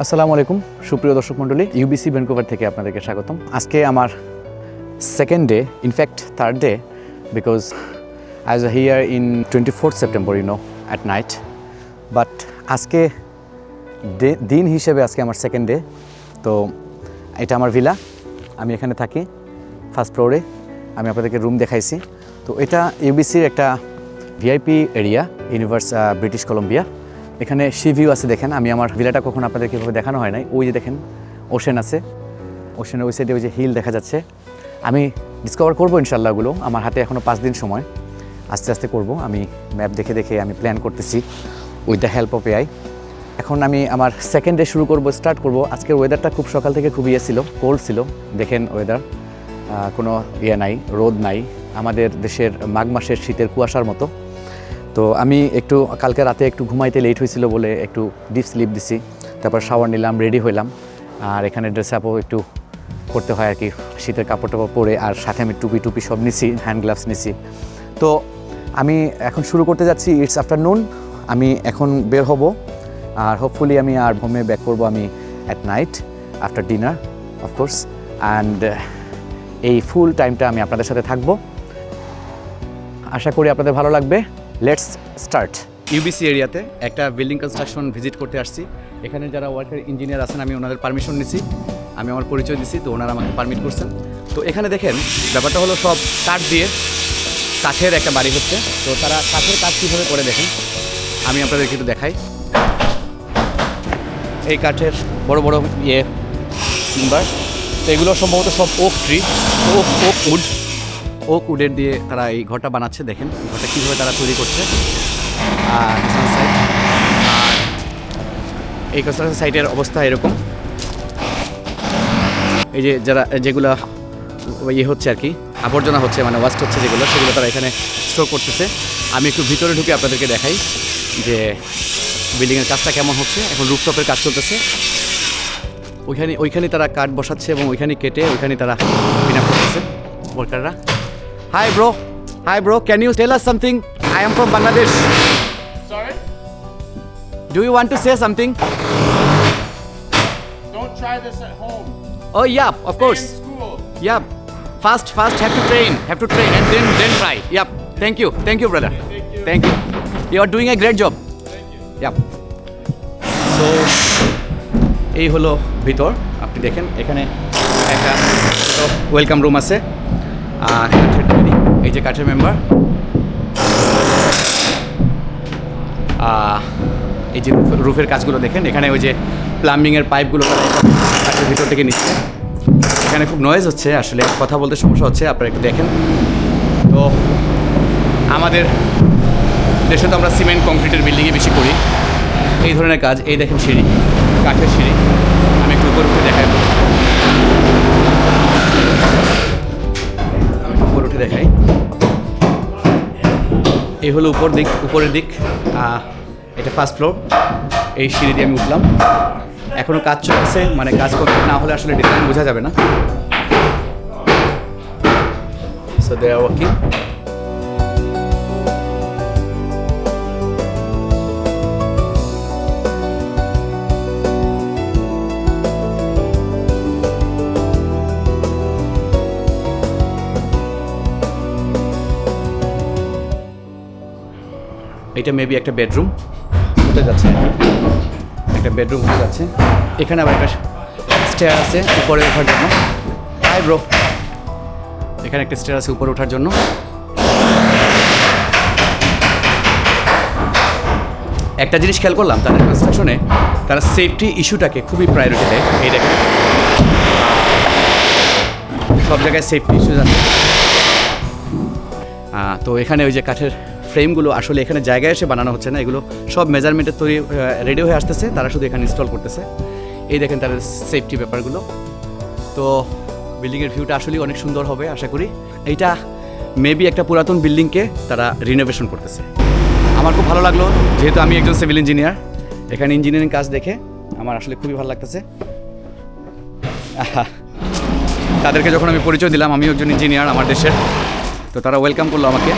আসসালামু আলাইকুম, সুপ্রিয় দর্শক মণ্ডলী ইউবিসি ভ্যানকুভার থেকে আপনাদেরকে স্বাগতম। আজকে আমার second day in fact third day because I was here in twenty fourth September you know at night but আজকে দিন হিসেবে আজকে আমার সেকেন্ড ডে তো এটা আমার ভিলা আমি এখানে থাকি ফার্স্ট ফ্লোরে আমি আপনাদেরকে রুম দেখাইছি। তো এটা ইউবিসির একটা VIP area university British Columbia এখানে সি ভিউ আছে দেখেন। আমি আমার ভিলাটা কখন আপনাদের কীভাবে দেখানো হয় নাই। ওই যে দেখেন, ওশেন আছে। ওশেনের ওই সাইডে ওই যে হিল দেখা যাচ্ছে। আমি ডিসকভার করব ইনশাল্লাহগুলো আমার হাতে এখনও পাঁচ দিন সময়। আস্তে আস্তে করব। আমি ম্যাপ দেখে দেখে আমি প্ল্যান করতেছি with the help of AI এখন আমি আমার সেকেন্ড ডে শুরু করব স্টার্ট করব। আজকের ওয়েদারটা খুব সকাল থেকে খুব ইয়ে ছিল কোল্ড ছিল। দেখেন ওয়েদার কোনো ইয়ে নাই, রোদ নাই। আমাদের দেশের মাঘ মাসের শীতের কুয়াশার মতো। তো আমি একটু কালকে রাতে একটু ঘুমাইতে লেট হয়েছিল বলে একটু ডিপ স্লিপ দিছি। তারপর শাওয়ার নিলাম রেডি হইলাম। আর এখানে ড্রেস আপও একটু করতে হয় আর কি। শীতের কাপড় টাপড় পরে আর সাথে আমি টুপি টুপি সব নিছি হ্যান্ড গ্লাভস নিছি। তো আমি এখন শুরু করতে যাচ্ছি ইটস আফটারনুন আমি এখন বের হব। আর হোপফুলি আমি আর হোমে ব্যাক করব আমি at night after dinner of course and এই ফুল টাইমটা আমি আপনাদের সাথে থাকব। আশা করি আপনাদের ভালো লাগবে। লেটস স্টার্ট ইউবিসি এরিয়াতে একটা বিল্ডিং কনস্ট্রাকশন ভিজিট করতে আসছি। এখানে যারা ওয়ার্কার ইঞ্জিনিয়ার আছেন, আমি ওনাদের পারমিশন নিছি। আমি আমার পরিচয় দিছি, তো ওনারা আমাকে পারমিট করছেন। তো এখানে দেখেন, ব্যাপারটা হলো সব কাঠ দিয়ে কাঠের একটা বাড়ি হচ্ছে। তো তারা কাঠের কাজ কীভাবে করে দেখেন? আমি আপনাদেরকে একটু দেখাই। এই কাঠের বড় বড় ইয়ে টিম্বার তো এগুলো সম্ভবত সব oak tree oak oak wood oak উডের দিয়ে তারা এই ঘরটা বানাচ্ছে, দেখেন। ঘরটা কীভাবে তারা তৈরি করছে। আর এই কনস্ট্রাকশন সাইটের অবস্থা এরকম। এই যে যারা, যেগুলা ইয়ে হচ্ছে আর কি, আবর্জনা হচ্ছে মানে ওয়াস্ট হচ্ছে যেগুলো, সেগুলো তারা এখানে স্টোর করতেছে। আমি একটু ভিতরে ঢুকে আপনাদেরকে দেখাই যে বিল্ডিংয়ের কাজটা কেমন হচ্ছে। এখন রুফটপের কাজ চলতেছে। ওইখানে ওইখানে তারা কাঠ বসাচ্ছে এবং ওইখানে কেটে ওইখানে তারা আপ করতেছে। ওয়ার্কাররা hi bro hi bro can you tell us something I am from Bangladesh Sorry? Do you want to say something Don't try this at home. Oh yeah of course In school. Yeah, fast, fast. Have to train. Have to train and then then try. Yep. Thank you. Thank you, brother. Thank you. Thank you. You are doing a great job. Thank you. Yep. So এই হলো ভিতর আপনি দেখেন এখানে একটা welcome room আছে আর কাঠের member এই যে রুফ- রুফের কাজগুলো দেখেন, এখানে ওই যে প্লাম্বিংয়ের পাইপগুলো কাঠের ভিতর থেকে নিচ্ছে। এখানে খুব নয়েজ হচ্ছে, আসলে কথা বলতে সমস্যা হচ্ছে, আপনারা একটু দেখেন। তো আমাদের দেশে তো আমরা সিমেন্ট কংক্রিটের বিল্ডিংয়ে বেশি করি। এই ধরনের কাজ, এই দেখেন সিঁড়ি, কাঠের সিঁড়ি। আমি একটু উপর উঠে দেখাই। আমি উপর উঠে দেখাই। এই হলো উপর দিক, উপরের দিক এটা ফার্স্ট ফ্লোর এই সিঁড়ি দিয়ে আমি উঠলাম। এখনও কাজ চলছে মানে কাজ করতে না হলে আসলে ডিজাইন বোঝা যাবে না। সো দে আর এটা মেবি একটা বেডরুম হতে যাচ্ছে। একটা বেডরুম হতে যাচ্ছে। এখানে আবার একটা স্টেয়ার আছে উপরে ওঠার জন্য। হাই ব্রো এখানে একটা স্টেয়ার আছে উপরে ওঠার জন্য। একটা জিনিস খেয়াল করলাম তাদের কনস্ট্রাকশনে তারা সেফটি ইস্যুটাকে খুবই প্রায়োরিটি দেয়। এই দেখেন। সব জায়গায় সেফটি ইস্যুজ আছে। আহ, তো এখানে ওই যে কাঠের ফ্রেমগুলো আসলে এখানে জায়গায় এসে বানানো হচ্ছে না। এগুলো সব মেজারমেন্টের তৈরি রেডি হয়ে আসতেছে। তারা শুধু এখানে ইনস্টল করতেছে। এই দেখেন তাদের সেফটি ব্যাপারগুলো। তো বিল্ডিংয়ের ভিউটা আসলেই অনেক সুন্দর হবে, আশা করি। এইটা মেবি একটা পুরাতন বিল্ডিংকে তারা রিনোভেশন করতেছে। আমার খুব ভালো লাগল, যেহেতু আমি একজন সিভিল ইঞ্জিনিয়ার এখানে ইঞ্জিনিয়ারিং কাজ দেখে আমার আসলে খুবই ভালো লাগতেছে। তাদেরকে যখন আমি পরিচয় দিলাম, আমিও একজন ইঞ্জিনিয়ার আমার দেশের। তো তারা ওয়েলকাম করল আমাকে।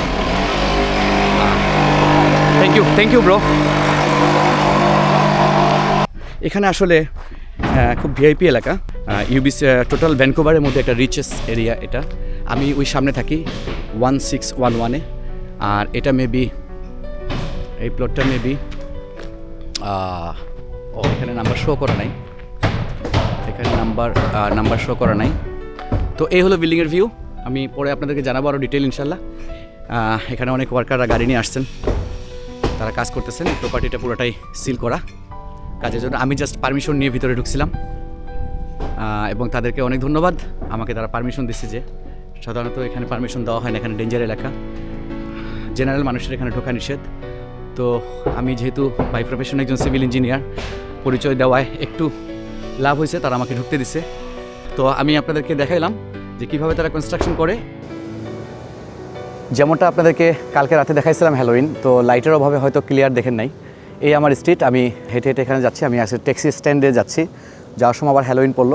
Thank you thank you bro এখানে আসলে খুব ভিআইপি এলাকা। ইউবিস টোটাল ভ্যানকোভারের মধ্যে একটা রিচেস এরিয়া এটা। আমি ওই সামনে থাকি ওয়ান সিক্স ওয়ান ওয়ানে আর এটা মেবি এই প্লটটা মেবি ও, এখানে নাম্বার শো করা নাই। এখানে নাম্বার নাম্বার শো করা নাই। তো এই হলো বিল্ডিংয়ের ভিউ আমি পরে আপনাদেরকে জানাব আরও ডিটেল ইনশাল্লাহ। এখানে অনেক ওয়ার্কাররা গাড়ি নিয়ে আসছেন। তারা কাজ করতেছেন, এই প্রপার্টিটা পুরোটাই সিল করা। কাজের জন্য আমি জাস্ট পারমিশন নিয়ে ভিতরে ঢুকছিলাম। এবং তাদেরকে অনেক ধন্যবাদ। আমাকে তারা পারমিশন দিচ্ছে যে, সাধারণত এখানে পারমিশন দেওয়া হয় না, এখানে ডেঞ্জার এলাকা। জেনারেল মানুষের এখানে ঢোকা নিষেধ। তো আমি যেহেতু বাই প্রফেশন একজন সিভিল ইঞ্জিনিয়ার পরিচয় দেওয়ায় একটু লাভ হয়েছে, তারা আমাকে ঢুকতে দিছে। তো আমি আপনাদেরকে দেখাইলাম যে কীভাবে তারা কনস্ট্রাকশন করে। যেমনটা আপনাদেরকে কালকে রাতে দেখাইছিলাম হ্যালোইন তো লাইটের অভাবে হয়তো ক্লিয়ার দেখেন নাই। এই আমার স্ট্রিট আমি হেঁটে হেঁটে এখানে যাচ্ছি, আমি আসলে ট্যাক্সি স্ট্যান্ডে যাচ্ছি। যাওয়ার সময় আবার হ্যালোইন পড়ল।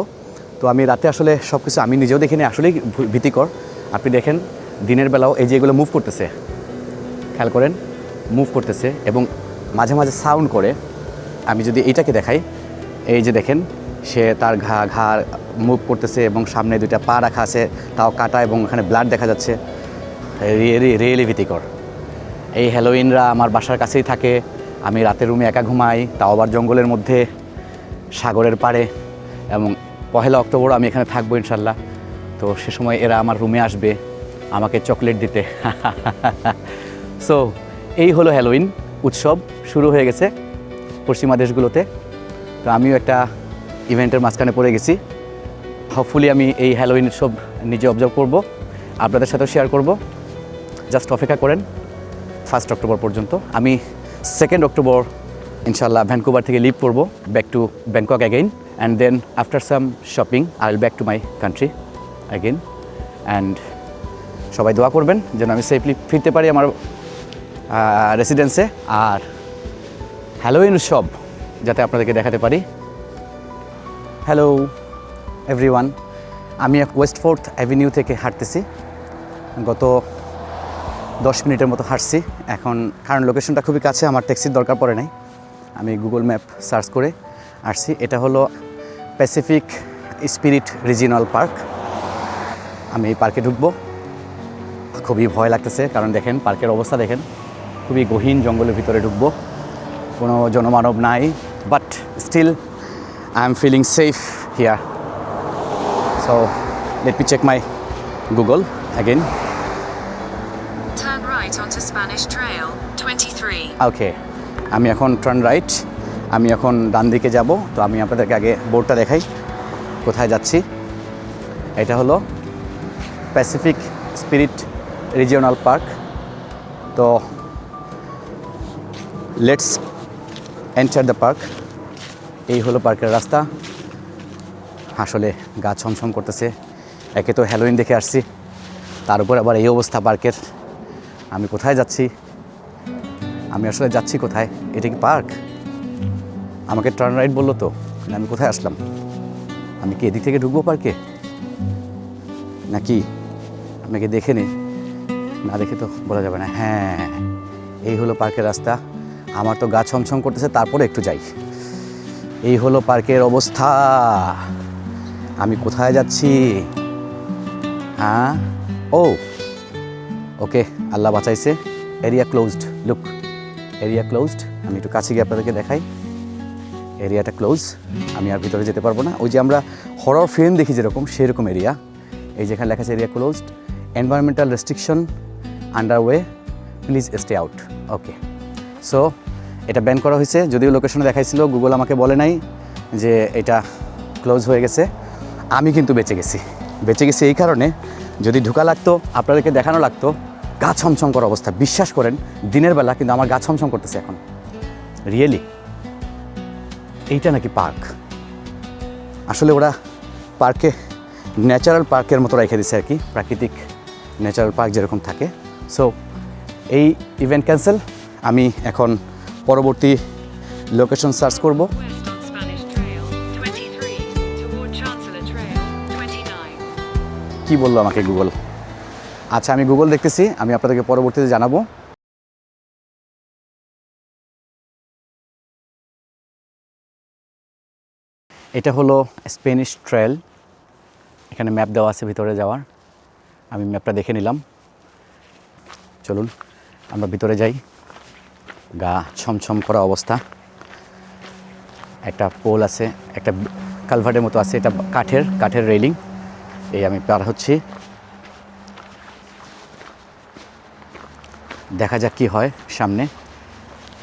তো আমি রাতে আসলে সব কিছু আমি নিজেও দেখিনি, আসলেই ভীতিকর। আপনি দেখেন, দিনের বেলাও এই যে এগুলো মুভ করতেছে। খেয়াল করেন মুভ করতেছে এবং মাঝে মাঝে সাউন্ড করে। আমি যদি এইটাকে দেখাই, এই যে দেখেন, সে তার ঘা ঘা মুভ করতেছে এবং সামনে দুইটা পা রাখা আছে, তাও কাটা এবং এখানে ব্লাড দেখা যাচ্ছে। রিয়েলি ভীতিকর। এই হ্যালোইনরা আমার বাসার কাছেই থাকে, আমি রাতের রুমে একা ঘুমাই, তাও আবার জঙ্গলের মধ্যে, সাগরের পাড়ে, এবং পহেলা অক্টোবর আমি এখানে থাকব ইনশাল্লাহ। তো সে সময় এরা আমার রুমে আসবে, আমাকে চকলেট দিতে। সো এই হলো হ্যালোইন উৎসব, শুরু হয়ে গেছে পশ্চিমা দেশগুলোতে। তো আমিও একটা ইভেন্টের মাঝখানে পড়ে গেছি। হোপফুলি আমি এই হ্যালোইন উৎসব নিজে অবজার্ভ করব, আপনাদের সাথেও শেয়ার করব। জাস্ট অপেক্ষা করেন ফার্স্ট অক্টোবর পর্যন্ত। আমি সেকেন্ড অক্টোবর ইনশাল্লাহ ভ্যানকুভার থেকে লিভ করব back to Bangkok again and then after some shopping I will back to my country again and সবাই দোয়া করবেন যেন আমি সেফলি ফিরতে পারি আমার রেসিডেন্সে আর হ্যালোইন উৎসব, যাতে আপনাদেরকে দেখাতে পারি। হ্যালো এভরিওয়ান আমি এক ওয়েস্ট ফোর্থ অ্যাভিনিউ থেকে হাঁটতেছি। গত দশ মিনিটের মতো হাঁটছি। এখন কারণ লোকেশনটা খুবই কাছে, আমার ট্যাক্সির দরকার পড়ে নাই। আমি গুগল ম্যাপ সার্চ করে আসছি। এটা হলো প্যাসিফিক স্পিরিট রিজিনাল পার্ক আমি এই পার্কে ঢুকবো। খুবই ভয় লাগতেছে, কারণ দেখেন পার্কের অবস্থা দেখেন। খুবই গহীন জঙ্গলের ভিতরে ঢুকবো। কোনো জনমানব নাই but still I am feeling safe here so let me check my Google again okay আমি এখন টার্ন রাইট আমি এখন ডান দিকে যাব। তো আমি আপনাদেরকে আগে বোর্ডটা দেখাই। কোথায় যাচ্ছি? এটা হলো প্যাসিফিক স্পিরিট রিজিওনাল পার্ক তো লেটস এন্টার দ্য পার্ক এই হলো পার্কের রাস্তা। আসলে গা ছমছম করতেছে। একে তো হ্যালোইন দেখে আসছি। তার উপর আবার এই অবস্থা পার্কের আমি কোথায় যাচ্ছি? আমি আসলে যাচ্ছি কোথায়? এটা কি পার্ক? আমাকে টার্ন রাইট বলল তো কিন্তু আমি কোথায় আসলাম? আমি কি এদিক থেকে ঢুকবো পার্কে? নাকি আপনাকে দেখে নি? না দেখে তো বলা যাবে না। হ্যাঁ এই হলো পার্কের রাস্তা। আমার তো গা ছমছম করতেছে, তারপরে একটু যাই। এই হলো পার্কের অবস্থা। আমি কোথায় যাচ্ছি? হ্যাঁ? ও, ওকে, আল্লাহ বাঁচাইছে। Area closed look area closed আমি একটু কাছে গিয়ে আপনাদেরকে দেখাই। এরিয়াটা ক্লোজ আমি আর ভিতরে যেতে পারব না। ওই যে আমরা হরর ফিল্ম দেখি যেরকম, সেরকম এরিয়া এই যেখানে লেখা আছে area closed environmental restriction under way please stay out okay so এটা ব্যান করা হয়েছে। যদিও লোকেশনে দেখাইছিল গুগল আমাকে বলে নাই যে এটা ক্লোজ হয়ে গেছে। আমি কিন্তু বেঁচে গেছি। বেঁচে গেছি এই কারণে। যদি ঢুকা লাগতো, আপনাদেরকে দেখানো লাগতো গা ছমছম করা অবস্থা। বিশ্বাস করেন দিনের বেলা কিন্তু আমার গা ছমছম করতেছে এখন। রিয়েলি এইটা নাকি পার্ক? আসলে ওরা পার্কে ন্যাচারাল পার্কের মতো রেখে দিছে আর কি প্রাকৃতিক ন্যাচারাল পার্ক যেরকম থাকে। সো এই ইভেন্ট ক্যান্সেল আমি এখন পরবর্তী লোকেশন সার্চ করব। West on Spanish Trail, 23. Toward Chancellor Trail, 29. কি বলল আমাকে গুগল আচ্ছা আমি গুগল দেখতেছি, আমি আপনাদেরকে পরবর্তীতে জানাব। এটা হলো স্পেনিশ ট্রেল এখানে ম্যাপ দেওয়া আছে ভিতরে যাওয়ার। আমি ম্যাপটা দেখে নিলাম। চলুন, আমরা ভিতরে যাই। গা ছমছম করা অবস্থা। একটা পোল আছে, একটা কালভার্টের মতো আছে, এটা কাঠের কাঠের রেলিং এই আমি পার হচ্ছি। দেখা যাক কি হয় সামনে।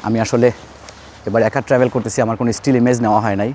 আমি আসলে এবার একা ট্রাভেল করতেছি, আমার কোনো স্টিল ইমেজ নেওয়া হয় নাই।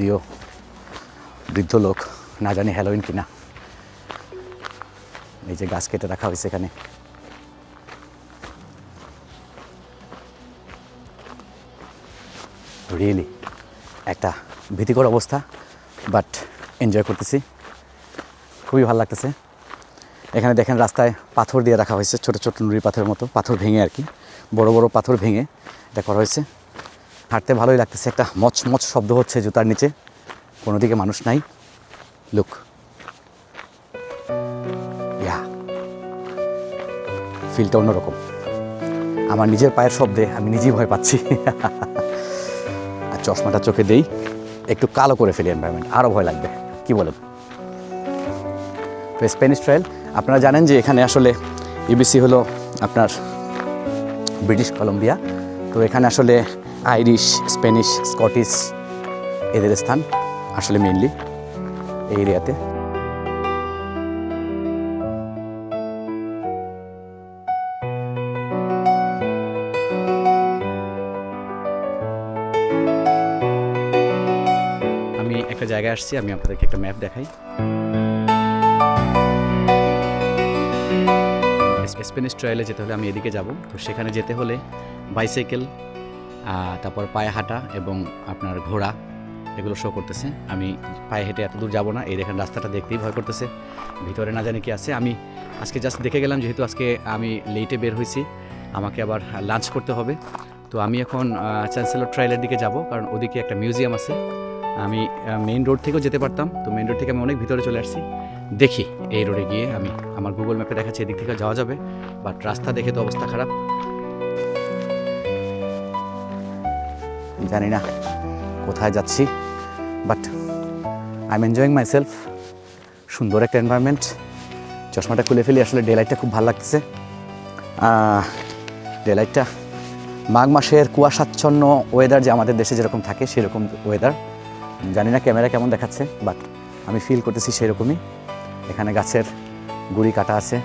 যদিও বৃদ্ধ লোক, না জানি হ্যালোইন কিনা। এই যে গাছ কেটে রাখা হয়েছে এখানে। রিয়েলি একটা ভীতিকর অবস্থা বাট এনজয় করতেছি। খুবই ভালো লাগতেছে। এখানে দেখেন রাস্তায় পাথর দিয়ে রাখা হয়েছে, ছোট ছোট নুড়ি পাথরের মতো, পাথর ভেঙে আর কি। বড় বড় পাথর ভেঙে এটা করা হয়েছে। হাঁটতে ভালোই লাগতেছে। একটা মচ মচ শব্দ হচ্ছে জুতার নিচে। কোনো দিকে মানুষ নাই। লুক ইয়া ফিলটা অন্যরকম। আমার নিজের পায়ের শব্দে আমি নিজেই ভয় পাচ্ছি। আর চশমাটা চোখে দেই। একটু কালো করে ফেলি এনভায়রনমেন্ট আরও ভয় লাগবে। কি বলেন? তো স্প্যানিশ ট্রায়াল আপনারা জানেন যে এখানে আসলে ইউবিসি হলো আপনার ব্রিটিশ কলম্বিয়া তো এখানে আসলে আইরিশ, স্প্যানিশ, স্কটিশ এদের স্থান আসলে মেনলি এই এরিয়াতে। আমি একটা জায়গায় আসছি, আমি আপনাদেরকে একটা ম্যাপ দেখাই। স্পেনিশ ট্রায়ালে যেতে হলে আমি এদিকে যাব। তো সেখানে যেতে হলে বাইসাইকেল তারপর পায়ে হাঁটা এবং আপনার ঘোড়া, এগুলো শো করতেছে। আমি পায়ে হেঁটে এত দূর যাব না, এই দেখেন রাস্তাটা দেখতেই ভয় করতেছে। ভিতরে না জানি কি আছে। আমি আজকে জাস্ট দেখে গেলাম, যেহেতু আজকে আমি লেটে বের হয়েছি, আমাকে আবার লাঞ্চ করতে হবে। তো আমি এখন চ্যান্সেলর ট্রায়ালের দিকে যাব, কারণ ওদিকে একটা মিউজিয়াম আছে। আমি মেইন রোড থেকেও যেতে পারতাম, তো মেইন রোড থেকে আমি অনেক ভিতরে চলে আসছি। দেখি, এই রোডে গিয়ে আমি আমার গুগল ম্যাপে দেখাচ্ছি, এদিক থেকে যাওয়া যাবে। বাট রাস্তা দেখে তো অবস্থা খারাপ। জানি না কোথায় যাচ্ছি but I am enjoying myself সুন্দর একটা এনভায়রনমেন্ট চশমাটা খুলে ফেলি, আসলে ডে লাইটটা খুব ভালো লাগতেছে। ডে লাইটটা মাঘ মাসের কুয়াশাচ্ছন্ন ওয়েদার যে আমাদের দেশে যেরকম থাকে, সেরকম ওয়েদার জানি না ক্যামেরা কেমন দেখাচ্ছে বাট আমি ফিল করতেছি সেরকমই। এখানে গাছের গুড়ি কাটা আছে।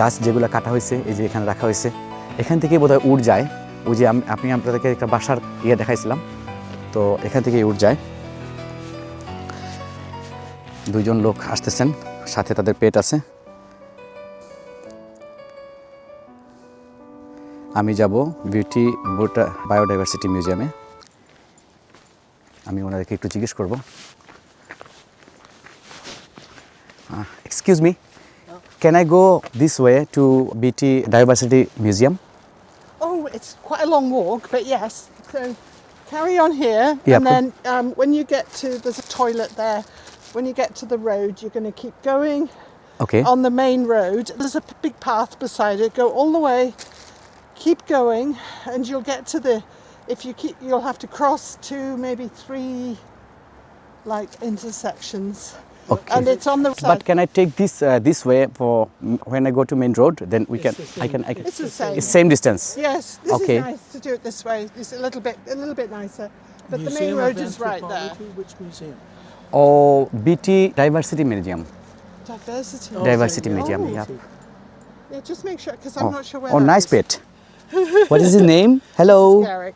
গাছ যেগুলো কাটা হয়েছে, এই যে এখানে রাখা হয়েছে, এখান থেকেই বোধহয় উড় যায়। ওই যে আম- আপনি আপনাদেরকে একটা বাসার ইয়ে দেখাইছিলাম। তো এখান থেকেই উঠ যায়। দুইজন লোক আসতেছেন সাথে তাদের পেট আছে। আমি যাব বিউটি বোটা বায়োডাইভার্সিটি মিউজিয়ামে। আমি ওনাদেরকে একটু জিজ্ঞেস করব। Excuse me can I go this way to Beaty diversity museum it's quite a long walk, but yes. So carry on here, Yeah, and then um, when you get to there's a toilet there. When you get to the road, you're going to keep going okay on the main road. There's a big path beside it. Go all the way, keep going, and you'll get to the. If you keep, you'll have to cross two, maybe three, like intersections. Okay. And it's on the side. But can I take this uh, this way for when I go to main road? Then we can. I can. I can. It's the same. It's same distance. Yes. This okay. is nice to do it this way. It's a little bit a little bit nicer. But museum the main road is right there. Which museum? Oh, BT Diversity Museum. Diversity. Oh, Diversity so Museum. Yeah. Oh, yeah. Just make sure because I'm oh. not sure where. Oh, nice is. bit. what is his name? Hello. Eric.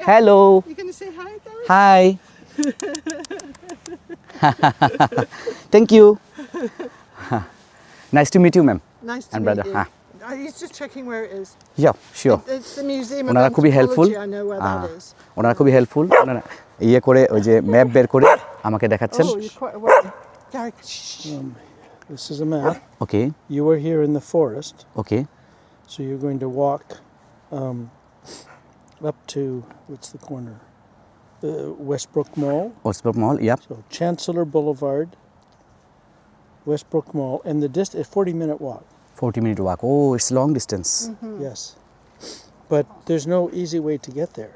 Hello. You gonna say hi, Derek? Hi. thank you nice to meet you ma'am Nice to And meet brother, you. huh. Uh, He's just checking where it is. yeah sure It's the Museum of ওনারা খুবই helpful Anthropology. I know where that is. ওনারা খুবই helpful ওনারা ইয়ে করে ওই যে map বের করে আমাকে দেখাচ্ছেন Oh, you're quite away. Garrick, shh. This is a map. Okay You are here in the forest, okay so you're going to walk um, up to what's the corner? uh, Westbrook Mall. Westbrook Mall, yep. So Chancellor Boulevard, Westbrook Mall, and the distance, 40 minute walk. 40 minute walk. Oh, it's long distance. Mm -hmm. Yes. But there's no easy way to get there.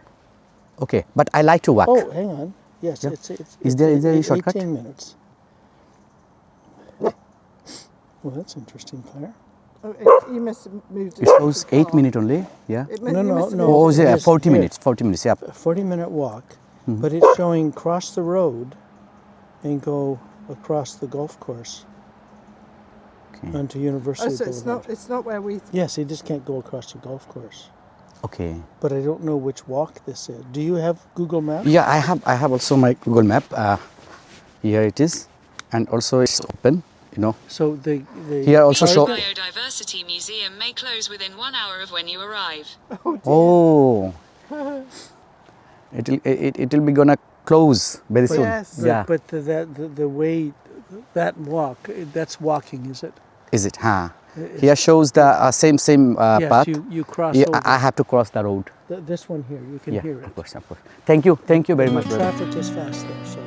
Okay, but I like to walk. Oh, hang on. Yes, yep. it's, it's, Is there, it's, is there shortcut? 18 minutes. Well, that's interesting, Claire. Oh, it, you must it. It shows eight minutes only, yeah? It, no, no, no. Oh, yeah, 40 minutes, 40 minutes, yeah. 40 minute walk. Mm-hmm. but it's showing cross the road and go across the golf course Okay. onto Oh, University so it's not. It's not where we. Yes, you just can't go across the golf course. okay But I don't know which walk this is. Do you have Google Maps? yeah I have I have also my Google map uh, here it is and also it's open you know So the, the Here also The show- Biodiversity Museum may close within one hour of when you arrive. oh it will it, it it'll be gonna close very soon Yes. yeah but the, the, the way that walk that's walking, is it? is it huh here shows the uh, same same uh, yes, path you you cross yeah, over. I I have to cross the road Th- this one here, you can yeah hear of it. course of course thank you thank you very The much brother. traffic is fast there, so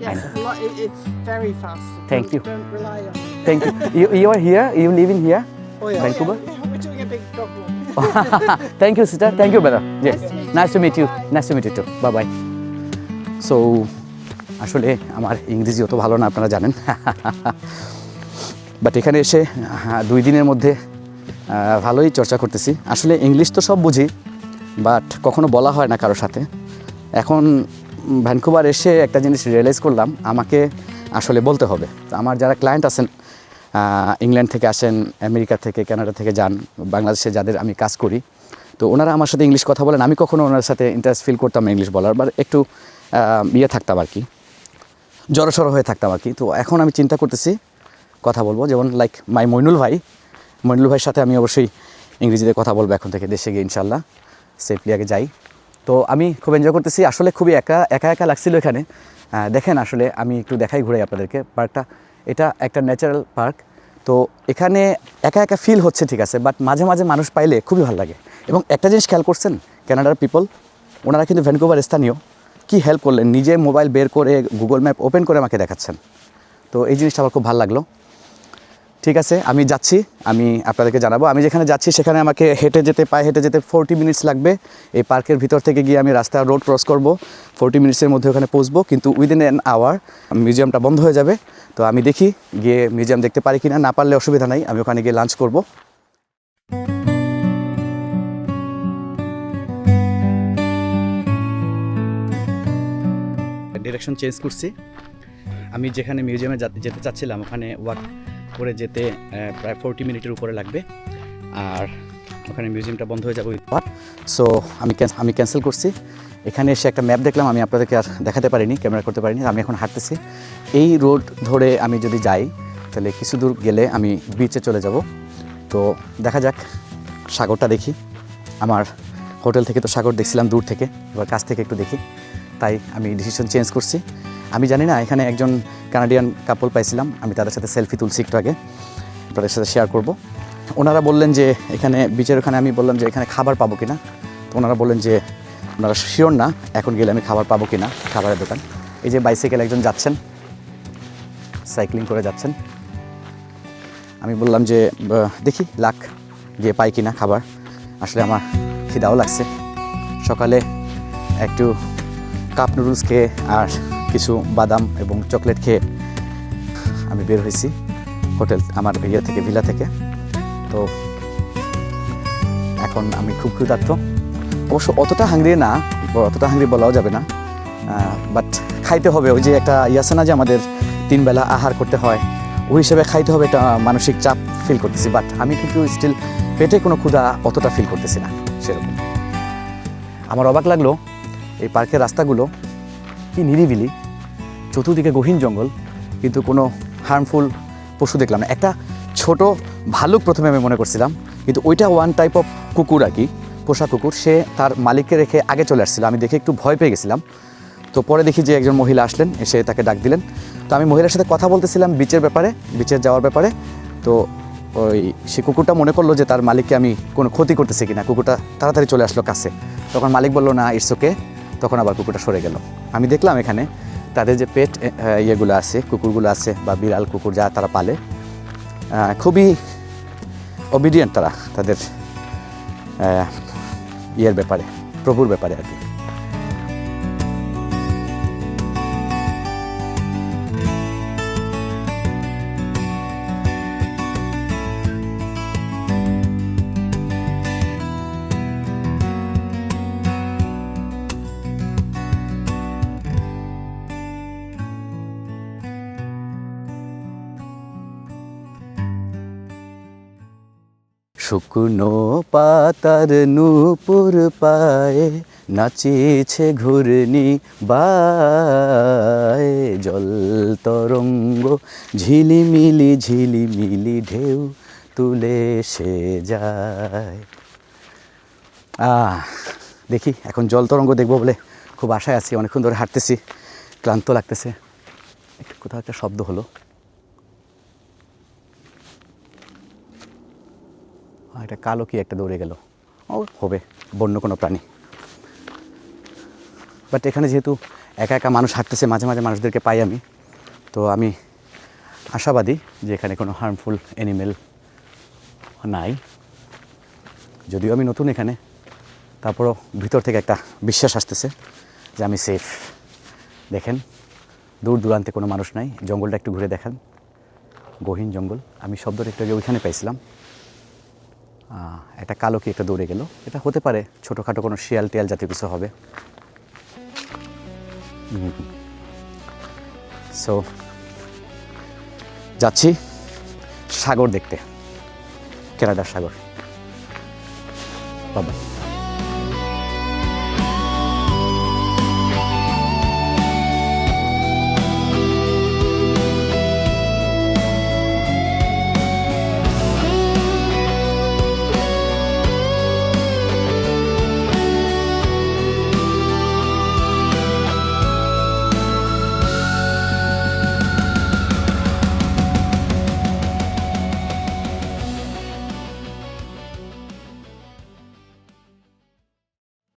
Yes, it, it's very fast. Thank Don't- you. Don't rely on. it. thank you you, you are here you live in here Oh yeah. Vancouver? Yeah, yeah, we're doing a big dog walk. thank you sister thank you brother yes Nice to meet you. Bye. nice to meet you too. Bye bye so, আসলে আমার ইংরেজি অত ভালো না, আপনারা জানেন। But এখানে এসে দুই দিনের মধ্যে ভালোই চর্চা করতেছি। আসলে ইংলিশ তো সব বুঝি বাট কখনো বলা হয় না কারোর সাথে। এখন ভ্যানকুভার এসে একটা জিনিস রিয়েলাইজ করলাম, আমাকে আসলে বলতে হবে। আমার যারা ক্লায়েন্ট আছেন ইংল্যান্ড থেকে আসেন আমেরিকা থেকে কানাডা থেকে যান, বাংলাদেশে যাদের আমি কাজ করি তো ওনারা আমার সাথে ইংলিশ কথা বলেন। আমি কখনো ওনার সাথে ইন্টারেস্ট ফিল করতাম ইংলিশ বলার বা একটু ইয়ে থাকতাম আর কি। জড়সড় হয়ে থাকতাম আর কি। তো এখন আমি চিন্তা করতেছি, কথা বলব। যেমন লাইক মাই মইনুল ভাই মইনুল ভাইয়ের সাথে আমি অবশ্যই ইংরেজিতে কথা বলব এখন থেকে, দেশে গিয়ে ইনশাল্লাহ সেফলি আগে যাই। তো আমি খুব এনজয় করতেছি। আসলে খুবই একা একা একা লাগছিল এখানে। দেখেন আসলে আমি একটু দেখাই ঘুরাই আপনাদেরকে। পার্কটা, এটা একটা ন্যাচারাল পার্ক তো এখানে একা একা ফিল হচ্ছে ঠিক আছে বাট মাঝে মাঝে মানুষ পাইলে খুবই ভালো লাগে। এবং একটা জিনিস খেয়াল করছেন? ক্যানাডার পিপল ওনারা কিন্তু ভ্যানকুভার স্থানীয়। কি হেল্প করলেন? নিজে মোবাইল বের করে গুগল ম্যাপ ওপেন করে আমাকে দেখাচ্ছেন। তো এই জিনিসটা আমার খুব ভালো লাগল। ঠিক আছে, আমি যাচ্ছি, আমি আপনাদেরকে জানাব। আমি যেখানে যাচ্ছি, সেখানে আমাকে হেঁটে যেতে, পায়ে হেঁটে যেতে ফোরটি মিনিটস লাগবে। এই পার্কের ভিতর থেকে গিয়ে আমি রাস্তা রোড ক্রস করব। ফোরটি মিনিটসের মধ্যে ওখানে পৌঁছবো। কিন্তু উইদিন অ্যান আওয়ার মিউজিয়ামটা বন্ধ হয়ে যাবে। তো আমি দেখি, গিয়ে মিউজিয়াম দেখতে পারি কিনা, না না পারলে অসুবিধা নাই। আমি ওখানে গিয়ে লাঞ্চ করব। ডিরেকশন চেঞ্জ করছি। আমি যেখানে মিউজিয়ামে যেতে চাচ্ছিলাম, ওখানে ওয়াক করে যেতে প্রায় ফোরটি মিনিটের উপরে লাগবে। আর ওখানে মিউজিয়ামটা বন্ধ হয়ে যাবে। সো আমি আমি ক্যান্সেল করছি। এখানে এসে একটা ম্যাপ দেখলাম, আমি আপনাদেরকে আর দেখাতে পারিনি ক্যামেরা করতে পারিনি, আমি এখন হাঁটতেছি। এই রোড ধরে আমি যদি যাই, তাহলে কিছু দূর গেলে আমি বিচে চলে যাব। তো দেখা যাক, সাগরটা দেখি। আমার হোটেল থেকে তো সাগর দেখছিলাম দূর থেকে, এবার কাছ থেকে একটু দেখি। তাই আমি ডিসিশন চেঞ্জ করছি। আমি জানি না, এখানে একজন কানাডিয়ান কাপল পাইছিলাম, আমি তাদের সাথে সেলফি তুলছি একটু আগে, তাদের সাথে শেয়ার করব। ওনারা বললেন যে, এখানে বিচের ওখানে আমি বললাম যে, এখানে খাবার পাবো কি না তো ওনারা বললেন যে, ওনারা শিওর না, এখন গেলে আমি খাবার পাবো কি না খাবারের দোকান। এই যে বাইসাইকেল একজন যাচ্ছেন সাইক্লিং করে যাচ্ছেন। আমি বললাম যে দেখি লাখ গিয়ে পাই কিনা খাবার। আসলে আমার খিদাও লাগছে। সকালে একটু কাপ নুডলস খেয়ে আর কিছু বাদাম এবং চকলেট খেয়ে আমি বের হয়েছি হোটেল, আমার ইয়ে থেকে, ভিলা থেকে। তো এখন আমি খুব ক্ষুধার্ত। অবশ্য অতটা হাঙ্গরি না অতটা হাঙ্গরি বলাও যাবে না। বাট খাইতে হবে। ওই যে একটা ইয়ে আছে না যে আমাদের তিন বেলা আহার করতে হয়, ওই হিসেবে খাইতে হবে। একটা মানসিক চাপ ফিল করতেছি বাট আমি কিন্তু স্টিল পেটে কোনো ক্ষুধা অতটা ফিল করতেছি না, সেরকম। আমার অবাক লাগল এই পার্কের রাস্তাগুলো কি নিরিবিলি, চতুর্দিকে গহীন জঙ্গল, কিন্তু কোনো হার্মফুল পশু দেখলাম না। একটা ছোট ভালুক প্রথমে আমি মনে করছিলাম, কিন্তু ওইটা ওয়ান টাইপ অফ কুকুর আর কি, পোষা কুকুর। সে তার মালিককে রেখে আগে চলে আসছিল। আমি দেখে একটু ভয় পেয়ে গেছিলাম। তো পরে দেখি যে একজন মহিলা আসলেন, এসে তাকে ডাক দিলেন। তো আমি মহিলার সাথে কথা বলতেছিলাম বিচের ব্যাপারে বিচের যাওয়ার ব্যাপারে। তো ওই সে কুকুরটা মনে করল যে তার মালিককে আমি কোনো ক্ষতি করতেছি কিনা, কুকুরটা তাড়াতাড়ি চলে আসলো কাছে। তখন মালিক বলল, না ইটস ওকে তখন আবার কুকুরটা সরে গেল। আমি দেখলাম এখানে তাদের যে পেট ইয়েগুলো আছে, কুকুরগুলো আছে বা বিড়াল, কুকুর যা তারা পালে খুবই অবিডিয়েন্ট তারা তাদের ইয়ের ব্যাপারে, প্রভুর ব্যাপারে আর কি। শুকনো পাতার নূপুর পায়ে নাচিছে ঘূর্ণি বায়ে। জল তরঙ্গ ঝিলিমিলি ঝিলিমিলি ঢেউ তুলে সে যায়। আহ, দেখি, এখন জল তরঙ্গ দেখব বলে খুব আশায় আছি, অনেকক্ষণ ধরে হাঁটতেছি, ক্লান্ত লাগতেছে। একটু কোথাও একটা শব্দ হলো। এটা কালো কি একটা দৌড়ে গেল। ও, হবে, বন্য কোনো প্রাণী। বাট এখানে যেহেতু একা একা মানুষ হাঁটতেছে, মাঝে মাঝে মানুষদেরকে পাই আমি, তো আমি আশাবাদী যে এখানে কোনো হার্মফুল অ্যানিমেল নাই। যদিও আমি নতুন এখানে, তারপরও ভিতর থেকে একটা বিশ্বাস আসতেছে যে আমি সেফ দেখেন, দূর দূরান্তে কোনো মানুষ নাই, জঙ্গলটা একটু ঘুরে দেখান। গহীন জঙ্গল। আমি শব্দটা একটু আগে ওইখানে পাইছিলাম। একটা কালো কি একটা দৌড়ে গেল। এটা হতে পারে ছোটোখাটো কোনো শিয়াল টিয়াল জাতীয় কিছু হবে। সো যাচ্ছি সাগর দেখতে কেনাডার সাগর। বাবা